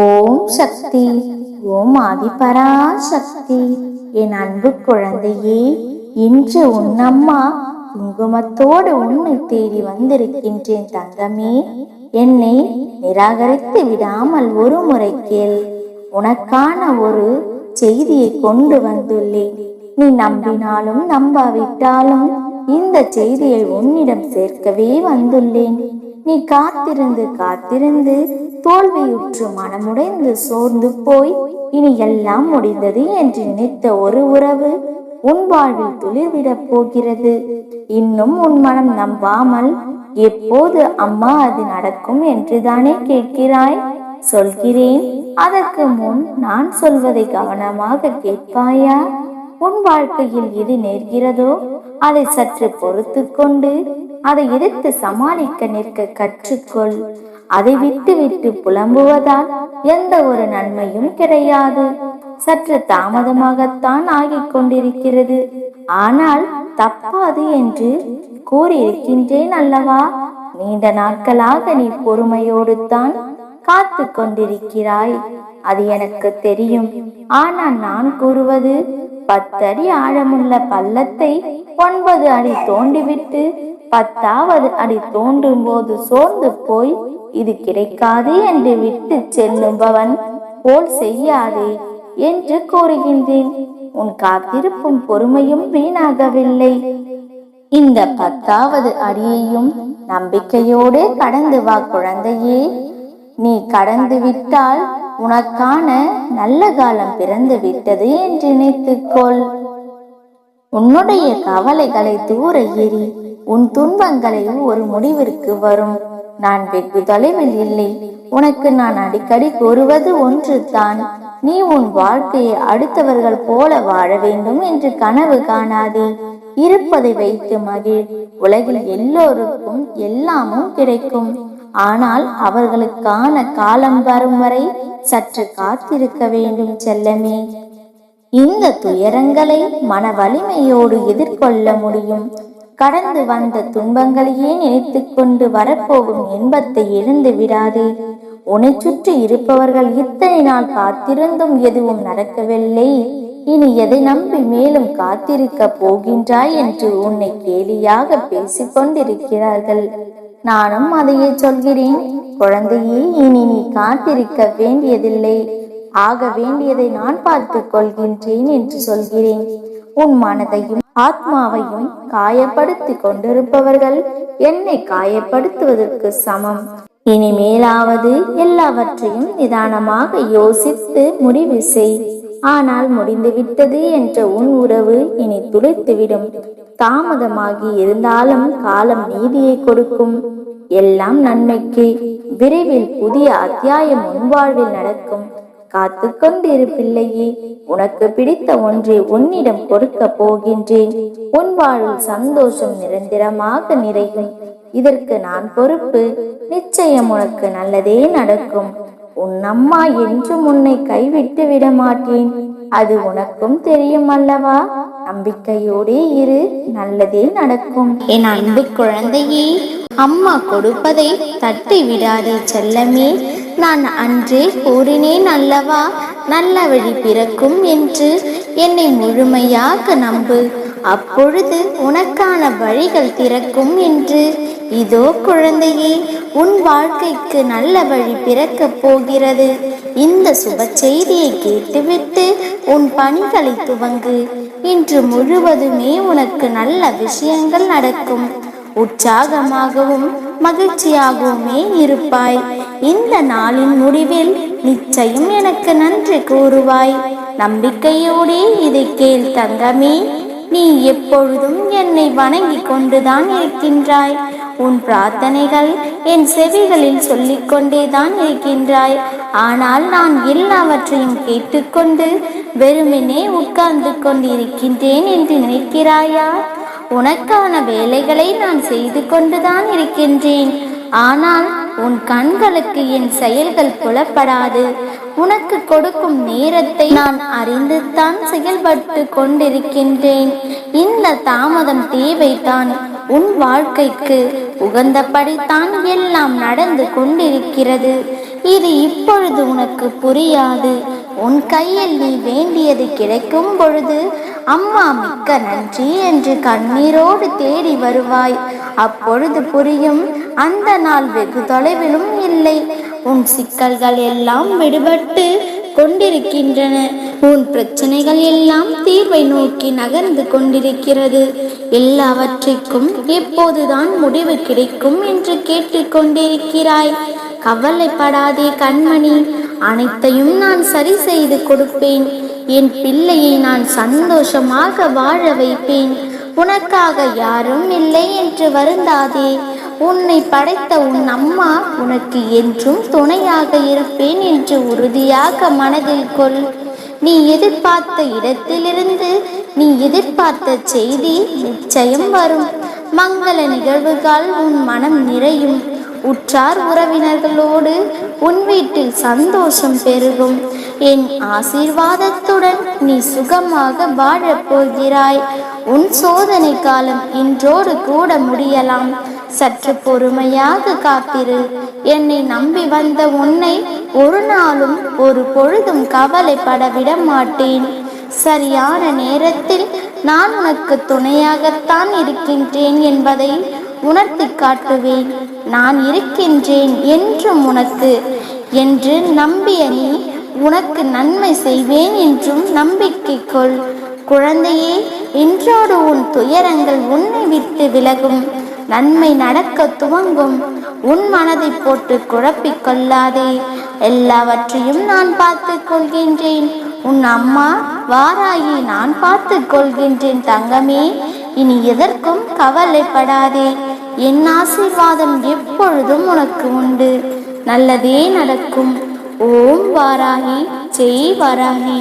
ஓம் சக்தி ஓம் ஆதிபரா சக்தி என் அன்பு குழந்தையே இன்று உன் அம்மா குங்குமத்தோடு உன்னை தேடி வந்திருக்கின்றேன் தங்கமே. என்னை நிராகரித்து விடாமல் ஒரு முறை கேள். உனக்கான ஒரு செய்தியை கொண்டு வந்துள்ளேன். நீ நம்பினாலும் நம்பாவிட்டாலும் இந்த செய்தியை உன்னிடம் சேர்க்கவே வந்துள்ளேன். நீ காத்திருந்து காத்திருந்து தோல்வியுற்று மனமுடைந்து சோர்ந்து போய் இனி எல்லாம் முடிந்தது என்று நினைத்த ஒரு உறவு உன் வாழ்வில் துளிர்விடப் போகிறது. இன்னும் உன் மனம் நம்பாமல் எப்போது அம்மா அது நடக்கும் என்று தானே கேட்கிறாய்? சொல்கிறேன் அதற்கு முன் நான் சொல்வதை கவனமாக கேட்பாயா? உன் வாழ்க்கையில் எது நேர்கிறதோ? அதை சற்று பொறுத்து கொண்டு அதை எதிர்த்து சமாளிக்க நிற்க கற்றுக்கொள். அதை விட்டு விட்டு புலம்புவதால் எந்த ஒரு நன்மையும் கிடையாது. சற்று தாமதமாகத்தான் ஆகிக் கொண்டிருக்கிறது. ஆனால் தப்பாது என்று கூறியிருக்கின்றேன் அல்லவா? நீண்ட நாட்களாக நீ பொறுமையோடு தான் காத்து கொண்டிருக்கிறாய். அது எனக்கு தெரியும். ஆனால் நான் கூறுவது பத்தடி ஆழமுள்ள பள்ளத்தை ஒன்பது அடி தோண்டிவிட்டு பத்தாவது அடி தோண்டும் போது சோர்ந்து போய் இது கிடைக்காது என்று விட்டு செல்லும்பவன் போல் செய்யாதே என்று கூறுகின்றேன். உன் காத்திருப்பும் பொறுமையும் வீணாகவில்லை. இந்த பத்தாவது அடியையும் நம்பிக்கையோடு கடந்து வா குழந்தையே. நீ கடந்து விட்டால் உனக்கான நல்ல காலம் பிறந்து விட்டது என்று நினைத்துக்கொள். உன்னுடைய கவலைகளை தூர எறி உன் துன்பங்களை ஒரு முடிவிற்கு வரும். நான் வெகு தொலைவில் இல்லை. உனக்கு நான் அடிக்கடி கூறுவது ஒன்று தான் நீ உன் வாழ்க்கையை அடுத்தவர்கள் போல வாழ வேண்டும் என்று கனவு காணாதே. இருப்பதை வைத்து மகிழ். உலகில் எல்லோருக்கும் எல்லாமும் கிடைக்கும். ஆனால் அவர்களுக்கான காலம் வரும் வரை சற்று காத்திருக்க வேண்டும் செல்லமே. இந்த துயரங்களை மன வலிமையோடு எதிர்கொள்ள முடியும். கடந்து வந்த துன்பங்களையே நினைத்து கொண்டு வரப்போகும் இன்பத்தை இழந்து விடாதே. உன்னை சுற்றி இருப்பவர்கள் இத்தனை நாள் காத்திருந்தும் எதுவும் நடக்கவில்லை. இனி எதை நம்பி மேலும் காத்திருக்க போகின்றாய் என்று உன்னை கேலியாக பேசிக் கொண்டிருக்கிறார்கள் நானும் அதையே சொல்கிறேன். குழந்தையே இனி நீ காத்திருக்க வேண்டியதில்லை. ஆக வேண்டியதை நான் பார்த்துக் கொள்கின்றேன் என்று சொல்கிறேன். உன் மனதையும் ஆத்மாவையும் காயப்படுத்தி கொண்டிருப்பவர்கள் என்னை காயப்படுத்துவதற்கு சமம். இனிமேலாவது எல்லாவற்றையும் நிதானமாக யோசித்து முடிவு செய். ஆனால் முடிந்துவிட்டது என்ற உன் உறவு இனி துளைத்துவிடும். தாமதமாகி இருந்தாலும் காலம் நீதியை கொடுக்கும். எல்லாம் நன்மைக்கு விரைவில் புதிய அத்தியாயம் உன் வாழ்வில் நடக்கும். காத்து கொண்டிரு பிள்ளையே உனக்கு பிடித்த ஒன்றை உன்னிடம் கொடுக்க போகின்றேன். உன் வாழ்வில் சந்தோஷம் நிரந்தரமாக நிறையும். இதற்கு நான் பொறுப்பு. நிச்சயம் உனக்கு நல்லதே நடக்கும். உன் அம்மா என்றும் உன்னை கைவிட்டு விட மாட்டேன். அது உனக்கும் தெரியும் அல்லவா? நம்பிக்கையோடே இரு. நல்லதே நடக்கும். என் அன்பு குழந்தையே அம்மா கொடுப்பதை தட்டி விடாதே செல்லமே. நான் அன்றே கூறினேன் அல்லவா? நல்ல வழி பிறக்கும் என்று என்னை முழுமையாக நம்பு. அப்பொழுது உனக்கான வழிகள் திறக்கும் என்று. இதோ குழந்தையே உன் வாழ்க்கைக்கு நல்ல வழி பிறக்கப் போகிறது. இந்த சுப செய்தியை கேட்டுவிட்டு உன் பணிகளை துவங்கு. இன்று முழுவதுமே உனக்கு நல்ல விஷயங்கள் நடக்கும். உற்சாகமாகவும் மகிழ்ச்சியாகவுமே இருப்பாய். இந்த நாளின் முடிவில் நிச்சயம் எனக்கு நன்றி கூறுவாய். நம்பிக்கையோடே இதை கேள் தங்கமே. நீ எப்பொழுதும் என்னை வணங்கி கொண்டுதான் இருக்கின்றாய். உன் பிரார்த்தனைகள் என் செவிகளில் சொல்லிக் கொண்டேதான் இருக்கின்றாய். ஆனால் நான் எல்லாவற்றையும் கேட்டுக்கொண்டு வெறுமனே உட்கார்ந்து கொண்டிருக்கின்றேன் என்று நினைக்கிறாயா? உனக்கான வேலைகளை நான் செய்து கொண்டுதான் இருக்கின்றேன். ஆனால் உன் கண்களுக்கு என் செயல்கள் புலப்படாது. உனக்கு கொடுக்கும் நேரத்தை நான் அறிந்துதான் செயல்பட்டு கொண்டிருக்கின்றேன். இந்த தாமதம் தேவைதான். உன் வாழ்க்கைக்கு உகந்தபடித்தான் எல்லாம் நடந்து கொண்டிருக்கிறது. இது இப்பொழுது உனக்கு புரியாது. உன் கையில் நீ வேண்டியது கிடைக்கும் பொழுது அம்மா மிக்க நன்றி என்று கண்ணீரோடு தேடி வருவாய். அப்பொழுது புரியும் அந்த நாள் வெகு தொலைவிலும் இல்லை. உன் சிக்கல்கள் எல்லாம் விடுபட்டு கொண்டிருக்கின்றன. உன் பிரச்சனைகள் எல்லாம் தீர்வை நோக்கி நகர்ந்து கொண்டிருக்கிறது. எல்லாவற்றிற்கும் எப்போதுதான் முடிவு கிடைக்கும் என்று கேட்டுக்கொண்டிருக்கிறாய் கவலைப்படாதே கண்மணி. அனைத்தையும் நான் சரி செய்து கொடுப்பேன். என் பிள்ளையை நான் சந்தோஷமாக வாழ வைப்பேன். உனக்காக யாரும் இல்லை என்று வருந்தாதே. உன்னை படைத்த உன் அம்மா உனக்கு என்றும் துணையாக இருப்பேன் என்று உறுதியாக மனதில் கொள். நீ எதிர்பார்த்த இடத்திலிருந்து நீ எதிர்பார்த்த செய்தி நிச்சயம் வரும். மங்கள நிகழ்வுகள் உன் மனம் நிறையும். உற்றார் உறவினர்களோடு உன் வீட்டில் சந்தோஷம் பெருகும். என் ஆசீர்வாதத்துடன் நீ சுகமாக வாழப் போகிறாய் உன் சோதனை காலம் இன்றோடு கூட முடியலாம். சற்று பொறுமையாக காத்திரு. என்னை நம்பி வந்த உன்னை ஒரு நாளும் ஒரு பொழுதும் கவலைப்பட விட மாட்டேன் சரியான நேரத்தில் நான் உனக்கு துணையாகத்தான் இருக்கின்றேன் என்பதை உணர்த்தி காட்டுவேன். நான் இருக்கின்றேன் என்றும் உனக்கு. என்று நம்பிய நீ உனக்கு நன்மை செய்வேன் என்றும் நம்பிக்கை கொள். குழந்தையே இன்றோடு உன் துயரங்கள் உன்னை விட்டு விலகும். நன்மை நடக்க துவங்கும். உன் மனதை போட்டு குழப்பிக் கொள்ளாதே. எல்லாவற்றையும் நான் பார்த்து கொள்கின்றேன். உன் அம்மா வாராயி நான் பார்த்து கொள்கின்றேன் தங்கமே. இனி எதற்கும் கவலைப்படாதே. என் ஆசீர்வாதம் எப்பொழுதும் உனக்கு உண்டு. நல்லதே நடக்கும். ఓం వారాహి జై వారాహి.